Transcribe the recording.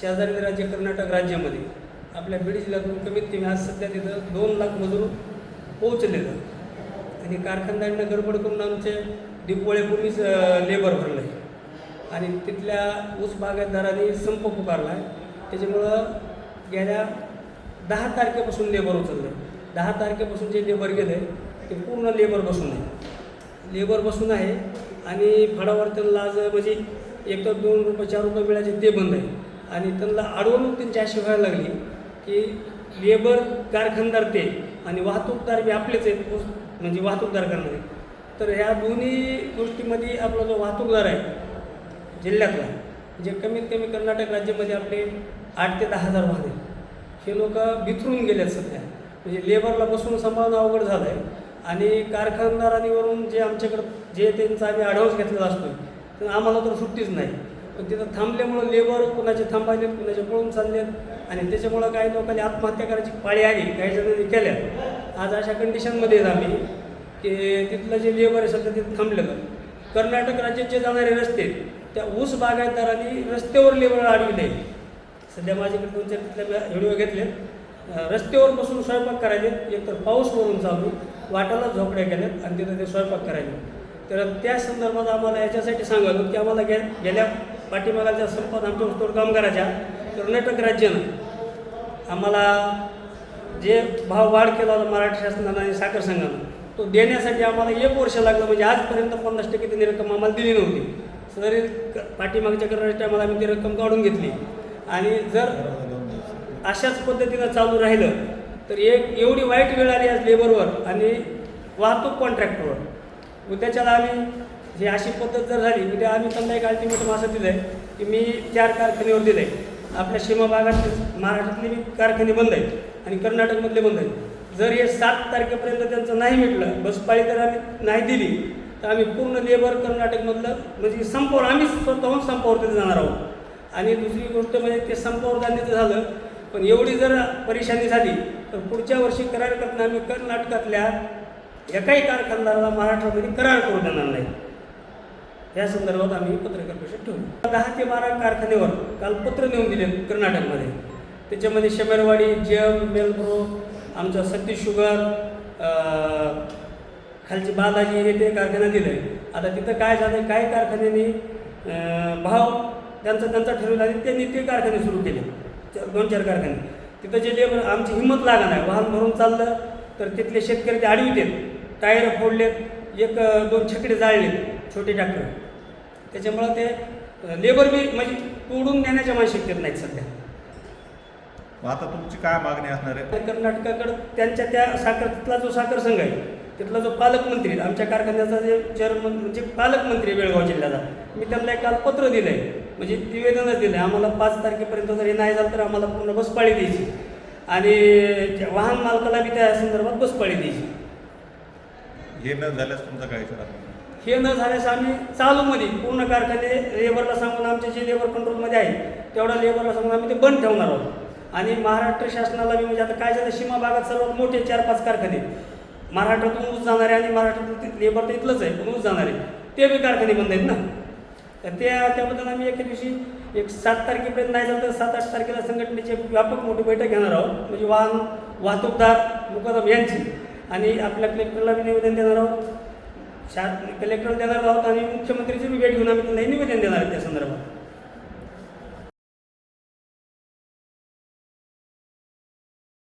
शेजारी राज्य कर्नाटक राज्यामध्ये. आपल्या बीड जिल्ह्यातून कमीत कमी आज सध्या तिथं दोन लाख मजूर पोहोचलेलं आणि कारखानदारांना गडबड करून आमचे दिपवळेपूर्वीच लेबर भरलं आहे आणि तिथल्या ऊस बागायतदारांनी संप पुकारला आहे त्याच्यामुळं गेल्या दहा तारखेपासून लेबर उचललं आहे दहा तारखेपासून जे लेबर गेले ते पूर्ण लेबर बसून आहे. लेबर बसून आहे आणि फळावर त्यांना आज म्हणजे एक तर दोन रुपये चार रुपये मिळायचे ते बंद आहे. आणि त्यांना अडवणूक त्यांची अशी व्हायला लागली की लेबर कारखानदार ते आणि वाहतूकदार बी आपलेच आहेत म्हणजे वाहतूकदार करणारे. तर ह्या दोन्ही गोष्टीमध्ये आपला जो वाहतूकदार आहे जिल्ह्यातला जे कमीत कमी कर्नाटक राज्यामध्ये आपले आठ ते दहा हजार वाहन आहेत. हे लोक बिथरून गेलेत सध्या. म्हणजे लेबरला बसून सांभाळणं अवघड झालं आहे आणि कारखानदारांवरून जे आमच्याकडं जे त्यांचा आम्ही ॲडव्हान्स घेतलेला असतो तर आम्हाला तर सुट्टीच नाही. पण तिथं थांबल्यामुळं लेबर कुणाचे थांबायलेत कुणाचे पळून चाललेत. आणि त्याच्यामुळं काही लोकांनी आत्महत्या करायची पाळी आली काही जणांनी केल्या. आज अशा कंडिशनमध्ये आहेत आम्ही की तिथलं जे लेबर आहे सध्या तिथं थांबलेलं. कर्नाटक राज्यात जे जाणारे रस्ते आहेत, त्या ऊस बागायतदारांनी रस्त्यावर लेबर अडविले. सध्या माझ्याकडे दोन चार तिथल्या व्हिडिओ घेतले रस्त्यावर बसून स्वयंपाक करायले एकतर पाऊस वरून चालू वाटाला झोपड्या केल्यात आणि तिथं ते स्वयंपाक करायले तर त्या संदर्भात आम्हाला याच्यासाठी सांगावं की आम्हाला गे गेल्या पाठीमागाच्या संपात आमच्या ऊसतोड कामगाराच्या कर्नाटक राज्यानं आम्हाला जे भाव वाढ केला होता मराठी शासनानं आणि साखर संघानं तो देण्यासाठी आम्हाला एक वर्ष लागलं म्हणजे आजपर्यंत पन्नास टक्के त्यांनी रक्कम आम्हाला दिली नव्हती. तरी क- पाठीमागच्या कर्नाटक टायमाला आम्ही ती रक्कम काढून घेतली. आणि जर अशाच पद्धतीनं चालू राहिलं तर एक एवढी वाईट वेळ आली आज लेबरवर आणि वाहतूक कॉन्ट्रॅक्टरवर उद्याच्याला आम्ही ही अशी पद्धत जर झाली म्हणजे आम्ही त्यांना एक अल्टिमेटम असं दिलं आहे की मी चार कारखान्यावर दिलं आहे आपल्या सीमा भागात महाराष्ट्रातले मी कारखाने बंद आहेत आणि कर्नाटकमधले बंद आहेत. जर हे सात तारखेपर्यंत त्यांचं नाही मिटलं बसपाळी जर आम्ही नाही दिली तर आम्ही पूर्ण लेबर कर्नाटकमधलं म्हणजे संपावर आम्ही स्वतःहून संपावर तिथे जाणार आहोत. आणि दुसरी गोष्ट म्हणजे ते संपावर जाण्याचं झालं पण एवढी जर परेशानी झाली तर पुढच्या वर्षी करार करताना आम्ही कर्नाटकातल्या एकाही कारखानदाराला महाराष्ट्रामध्ये करार करू देणार नाही. या संदर्भात आम्ही पत्रकार परिषद ठेवली. दहा ते बारा कारखान्यावर काल पत्र नेऊन दिले कर्नाटकमध्ये. त्याच्यामध्ये शमेरवाडी जेम मेलप्रो आमचं सतीश शुगर खालची खालचे बालाजी हे ते कारखाना दिलं. आहे आता तिथं काय झालं काय कारखान्यांनी भाव त्यांचा त्यांचा ठरवला आणि त्यांनी ते कारखाने सुरू केले. च- दोन चार कारखाने. तिथं जे लेबर आमची हिंमत लागणार आहे वाहन भरून चाललं तर तिथले शेतकरी ते आडवीत टायर फोडलेत एक दोन छकडे जाळले छोटे ट्रॅक्टर त्याच्यामुळं ते लेबर बी म्हणजे तोडून देण्याच्या मानसिकतेत नाहीत सध्या. मग आता तुमची काय मागणी असणार आहे? कर्नाटकाकडं त्यांच्या त्या साखर तिथला जो साखर संघ आहे तिथला जो पालकमंत्री आहे, आमच्या कारखान्याचा जे चेअरमन म्हणजे पालकमंत्री आहे बेळगाव जिल्ह्याचा मी त्यांना एक काल पत्र दिलं आहे म्हणजे निवेदनच दिलं आहे आम्हाला पाच तारखेपर्यंत जर हे नाही झालं तर आम्हाला पूर्ण बसपाळी द्यायची. आणि वाहन मालकाला बी त्या संदर्भात बसपाळी द्यायची. हे न झाल्यास तुमचा काय इशारा हे न झाल्यास आम्ही चालूमध्ये पूर्ण कारखाने लेबरला सांगून आमचे जे लेबर कंट्रोलमध्ये आहे तेवढा लेबरला सांगून आम्ही ते बंद ठेवणार आहोत. आणि महाराष्ट्र शासनाला मी म्हणजे आता काय झालं सीमा भागात सर्वात मोठे चार पाच कारखाने. महाराष्ट्रातून ऊस जाणारे आणि महाराष्ट्रातून लेबर तर इथलंच आहे पण ऊस जाणारे. ते बी कारखाने बंद आहेत ना. तर त्या त्याबद्दल आम्ही एके दिवशी एक सात तारखेपर्यंत नाही झालं तर सात आठ तारखेला संघटनेची व्यापक मोठी बैठक घेणार आहोत. म्हणजे वाहन वाहतूकदार मुकादम यांची. आणि आपल्या कलेक्टरला बी निवेदन देणार आहोत. शा कलेक्टर देणार आहोत आणि मुख्यमंत्री